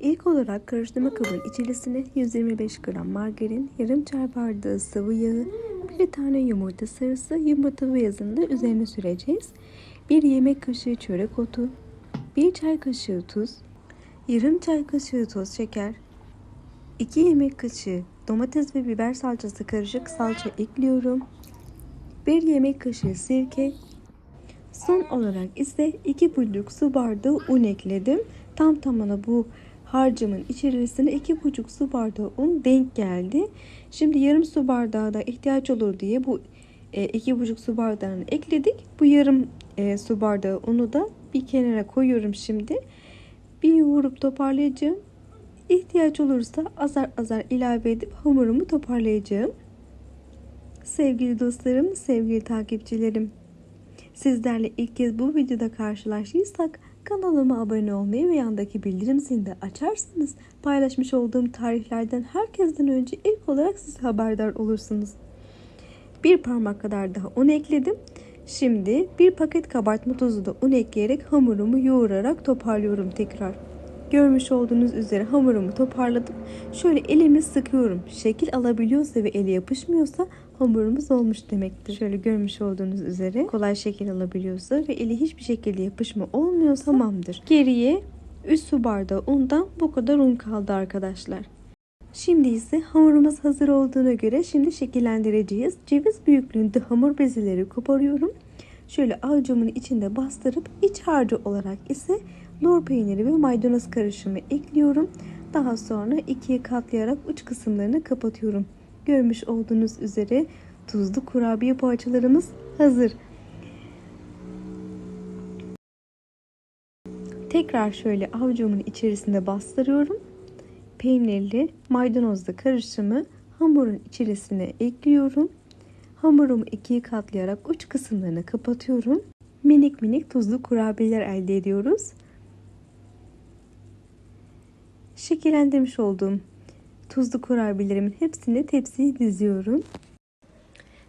İlk olarak karıştırma kabının içerisine 125 gram margarin, yarım çay bardağı sıvı yağı, bir tane yumurta sarısı, yumurta beyazını da üzerine süreceğiz. Bir yemek kaşığı çörek otu, bir çay kaşığı tuz, yarım çay kaşığı toz şeker, 2 yemek kaşığı domates ve biber salçası karışık salça ekliyorum. 1 yemek kaşığı sirke. Son olarak ise 2 buçuk su bardağı un ekledim. Tam tamına bu harcımın içerisine 2,5 su bardağı un denk geldi. Şimdi yarım su bardağı da ihtiyaç olur diye bu e, 2,5 su bardağını ekledik. Bu yarım e, su bardağı unu da bir kenara koyuyorum şimdi. Bir yoğurup toparlayacağım. İhtiyaç olursa azar azar ilave edip hamurumu toparlayacağım. Sevgili dostlarım, sevgili takipçilerim. Sizlerle ilk kez bu videoda karşılaştıysak kanalıma abone olmayı ve yandaki bildirim zilini de açarsanız paylaşmış olduğum tariflerden herkesten önce ilk olarak siz haberdar olursunuz. Bir parmak kadar daha un ekledim. Şimdi bir paket kabartma tozu da un ekleyerek hamurumu yoğurarak toparlıyorum tekrar. Görmüş olduğunuz üzere hamurumu toparladım. Şöyle elimi sıkıyorum. Şekil alabiliyorsa ve eli yapışmıyorsa hamurumuz olmuş demektir. Şöyle görmüş olduğunuz üzere kolay şekil alabiliyorsa ve eli hiçbir şekilde yapışma olmuyorsa tamamdır. Geriye 3 su bardağı undan bu kadar un kaldı arkadaşlar. Şimdi ise hamurumuz hazır olduğuna göre şimdi şekillendireceğiz. Ceviz büyüklüğünde hamur bezeleri koparıyorum. Şöyle avucumun içinde bastırıp iç harcı olarak ise lor peyniri ve maydanoz karışımı ekliyorum. Daha sonra ikiye katlayarak uç kısımlarını kapatıyorum. Görmüş olduğunuz üzere tuzlu kurabiye poğaçalarımız hazır. Tekrar şöyle avucumun içerisinde bastırıyorum. Peynirli maydanozlu karışımı hamurun içerisine ekliyorum. Hamurumu ikiye katlayarak uç kısımlarını kapatıyorum. Minik minik tuzlu kurabiyeler elde ediyoruz. Şekillendirmiş olduğum tuzlu kurabiyelerimin hepsini tepsiye diziyorum.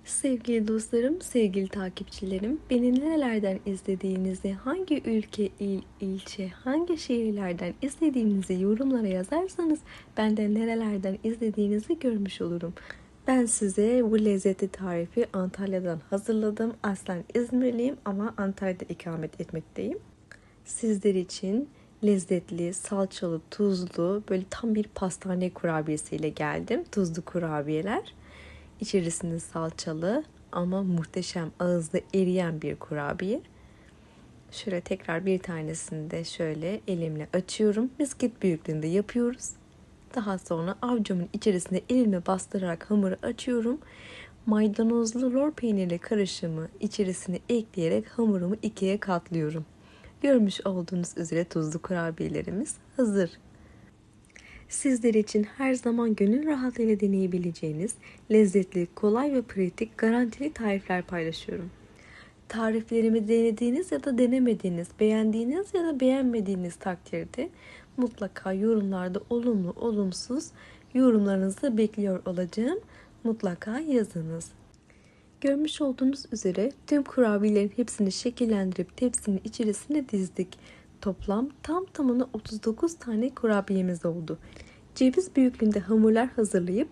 Sevgili dostlarım, sevgili takipçilerim, beni nerelerden izlediğinizi, hangi ülke, il, ilçe, hangi şehirlerden izlediğinizi yorumlara yazarsanız ben de nerelerden izlediğinizi görmüş olurum. Ben size bu lezzetli tarifi Antalya'dan hazırladım. Aslen İzmirliyim ama Antalya'da ikamet etmekteyim. Sizler için lezzetli, salçalı, tuzlu, böyle tam bir pastane kurabiyesiyle geldim. Tuzlu kurabiyeler. İçerisinde salçalı ama muhteşem ağızda eriyen bir kurabiye. Şöyle tekrar bir tanesini de şöyle elimle açıyorum. Misket büyüklüğünde yapıyoruz. Daha sonra avcumun içerisine elimle bastırarak hamuru açıyorum. Maydanozlu lor peynirli karışımı içerisine ekleyerek hamurumu ikiye katlıyorum. Görmüş olduğunuz üzere tuzlu kurabiyelerimiz hazır. Sizler için her zaman gönül rahatlığıyla deneyebileceğiniz lezzetli, kolay ve pratik garantili tarifler paylaşıyorum. Tariflerimi denediğiniz ya da denemediğiniz, beğendiğiniz ya da beğenmediğiniz takdirde mutlaka yorumlarda olumlu, olumsuz yorumlarınızı bekliyor olacağım. Mutlaka yazınız. Görmüş olduğunuz üzere tüm kurabiyelerin hepsini şekillendirip tepsinin içerisine dizdik. Toplam tam tamına 39 tane kurabiyemiz oldu. Ceviz büyüklüğünde hamurlar hazırlayıp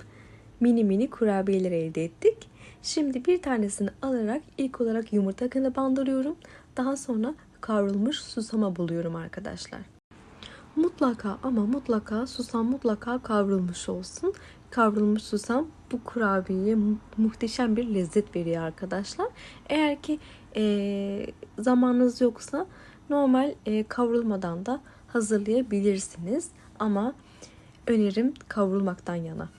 mini mini kurabiyeler elde ettik. Şimdi bir tanesini alarak ilk olarak yumurta kanı bandırıyorum. Daha sonra kavrulmuş susama buluyorum arkadaşlar. Mutlaka ama mutlaka susam mutlaka kavrulmuş olsun. Kavrulmuş susam bu kurabiyeye muhteşem bir lezzet veriyor arkadaşlar. Eğer ki e, zamanınız yoksa normal e, kavrulmadan da hazırlayabilirsiniz. Ama önerim kavrulmaktan yana.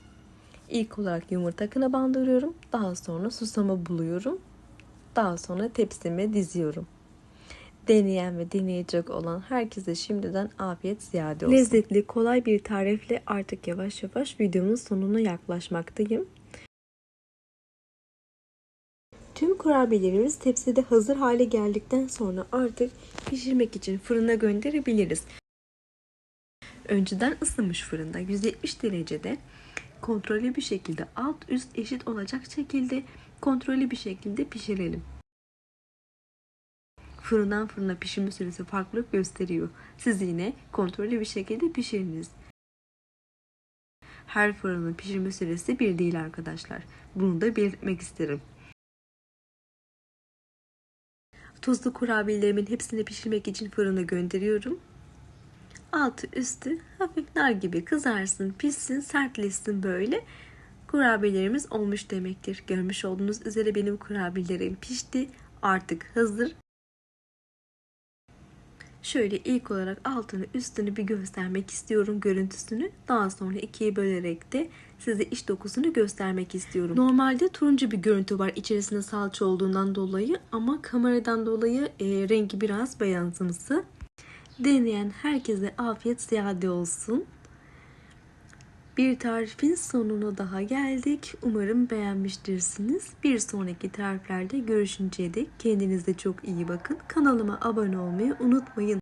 İlk olarak yumurta akına bandırıyorum. Daha sonra susamı buluyorum. Daha sonra tepsime diziyorum. Deneyen ve deneyecek olan herkese şimdiden afiyet ziyade olsun. Lezzetli, kolay bir tarifle artık yavaş yavaş videomun sonuna yaklaşmaktayım. Tüm kurabiyelerimiz tepside hazır hale geldikten sonra artık pişirmek için fırına gönderebiliriz. Önceden ısınmış fırında 170 derecede kontrollü bir şekilde alt üst eşit olacak şekilde kontrollü bir şekilde pişirelim. Fırından fırına pişirme süresi farklılık gösteriyor. Siz yine kontrollü bir şekilde pişiriniz. Her fırının pişirme süresi bir değil arkadaşlar. Bunu da belirtmek isterim. Tuzlu kurabiyelerimin hepsini pişirmek için fırına gönderiyorum. Altı üstü hafif nar gibi kızarsın, pişsin, sertleşsin böyle. Kurabiyelerimiz olmuş demektir. Görmüş olduğunuz üzere benim kurabiyelerim pişti. Artık hazır. Şöyle ilk olarak altını üstünü bir göstermek istiyorum görüntüsünü. Daha sonra ikiye bölerek de size iç dokusunu göstermek istiyorum. Normalde turuncu bir görüntü var içerisinde salça olduğundan dolayı ama kameradan dolayı e, rengi biraz beyazımsı. Deneyen herkese afiyet ziyade olsun. Bir tarifin sonuna daha geldik. Umarım beğenmiştirsiniz. Bir sonraki tariflerde görüşünceye dek kendinize çok iyi bakın. Kanalıma abone olmayı unutmayın.